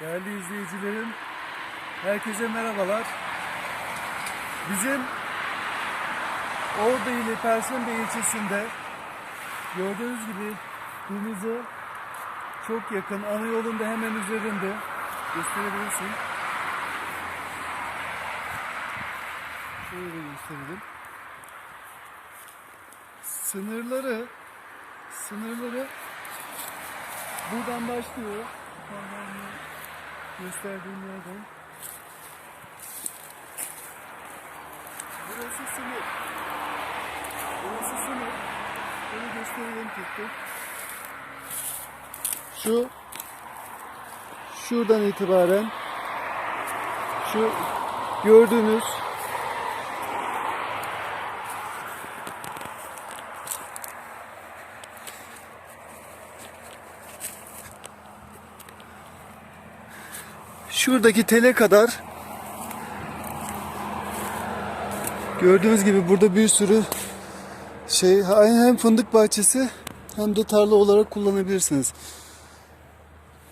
Değerli izleyicilerim, herkese merhabalar. Bizim Ordu ili Perşembe ilçesinde gördüğünüz gibi denize çok yakın, ana yolun da hemen üzerinde gösterebilirsin. Şöyle gösterelim. Sınırları sınırları buradan başlıyor. Gösterdiğim yerden. Burası sınır. Burası sınır. Bunu gösterelim tek. Şu şuradan itibaren şu gördüğünüz şuradaki tele kadar gördüğünüz gibi burada bir sürü şey hem fındık bahçesi hem de tarla olarak kullanabilirsiniz.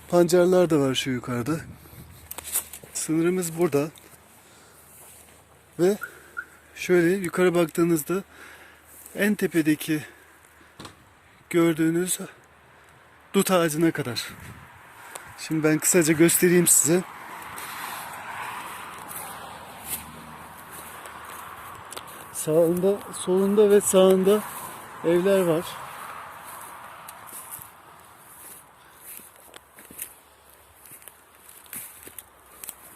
Pancarlar da var şu yukarıda. Sınırımız burada. Ve şöyle yukarı baktığınızda en tepedeki gördüğünüz dut ağacına kadar. Şimdi ben kısaca göstereyim size. Sağında, solunda ve sağında evler var.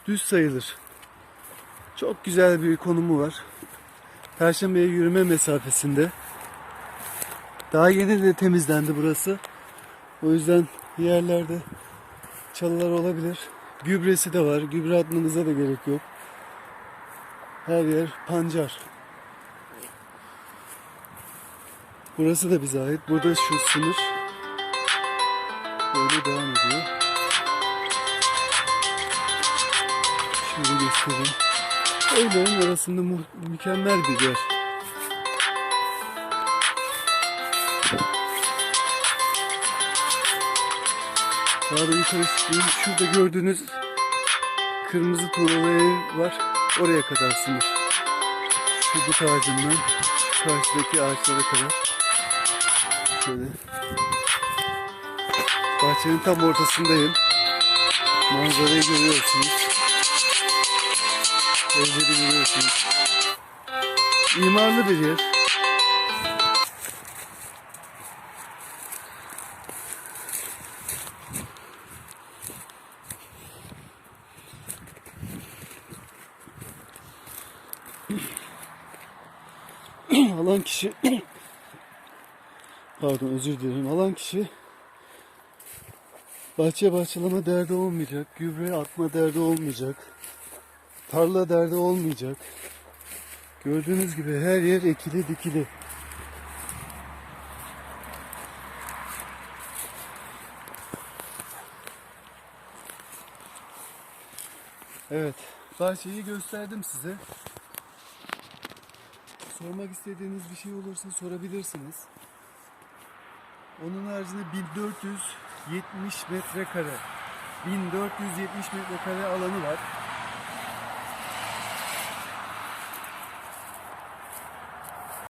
Düz sayılır. Çok güzel bir konumu var. Perşembe'ye yürüme mesafesinde. Daha yeni de temizlendi burası. O yüzden yerlerde çalılar olabilir. Gübresi de var. Gübre atmanıza da gerek yok. Her yer pancar. Burası da bize ait. Burada şu sınır böyle devam ediyor. Şöyle göstereyim. Evlerin arasında mu- mükemmel bir yer. Daha da yukarı çıkayım. Şurada gördüğünüz kırmızı tuğlalı ev var. Oraya kadar sınır. Şu dut ağacından karşıdaki ağaçlara kadar. Şöyle. Bahçenin tam ortasındayım. Manzarayı görüyorsunuz. Evleri görüyorsunuz. İmarlı bir yer. alan kişi pardon özür dilerim. Alan kişi bahçe bahçelama derdi olmayacak gübre atma derdi olmayacak tarla derdi olmayacak. Gördüğünüz gibi her yer ekili dikili. Evet bahçeyi gösterdim size. Sormak istediğiniz bir şey olursa sorabilirsiniz. Onun haricinde 1470 metrekare 1470 metrekare alanı var.